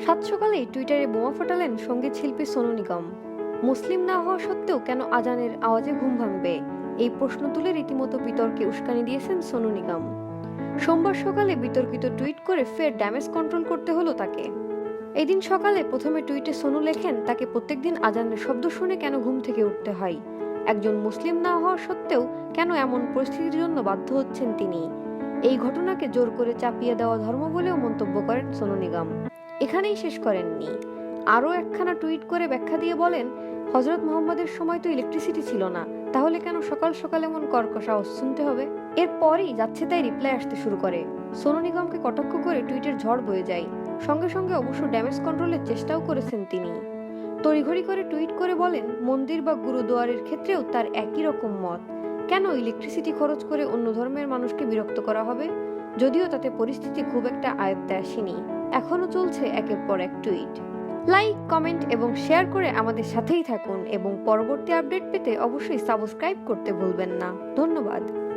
সাত সকালে টুইটারে বোমা ফাটালেন সংগীত শিল্পী সোনু নিগম। মুসলিম না হওয়া সত্ত্বেও কেন আজানের আওয়াজে ঘুম ভাঙবে? এই প্রশ্ন তুলে রীতিমতো বিতর্কে উস্কানি দিয়েছেন সোনু নিগম। সোমবার সকালে বিতর্কিত টুইট করে ফের ড্যামেজ কন্ট্রোল করতে হলো তাকে। এদিন সকালে প্রথমে টুইটে সোনু লেখেন, তাকে প্রত্যেকদিন আজানের শব্দ শুনে কেন ঘুম থেকে উঠতে হয়? একজন মুসলিম না হওয়া সত্ত্বেও কেন এমন পরিস্থিতির জন্য বাধ্য হচ্ছেন তিনি? এই ঘটনাকে জোর করে চাপিয়ে দেওয়া ধর্ম বলেও মন্তব্য করেন সোনু নিগম। এখানেই শেষ করেননি। আরও একখানা টুইট করে ব্যাখ্যা দিয়ে বলেন হজরত মোহাম্মদের সময় তো ইলেকট্রিসিটি ছিল না, তাহলে কেন সকাল সকাল এমন কর্কশ শুনতে হবে? এরপরই যাচ্ছে তাই রিপ্লাই আসতে শুরু করে। সোনু নিগমকে কটাক্ষ করে টুইটের ঝড় বয়ে যায়। সঙ্গে সঙ্গে অবশ্য ড্যামেজ কন্ট্রোলের চেষ্টাও করেছেন তিনি। তড়িঘড়ি করে টুইট করে বলেন, মন্দির বা গুরুদুয়ারের ক্ষেত্রেও তার একই রকম মত। কেন ইলেকট্রিসিটি খরচ করে অন্য ধর্মের মানুষকে বিরক্ত করা হবে? যদিও তাতে পরিস্থিতি খুব একটা আয়ত্তে আসেনি। এখনও চলছে একের পর এক টুইট। লাইক, কমেন্ট এবং শেয়ার করে আমাদের সাথেই থাকুন এবং পরবর্তী আপডেট পেতে অবশ্যই সাবস্ক্রাইব করতে ভুলবেন না। ধন্যবাদ।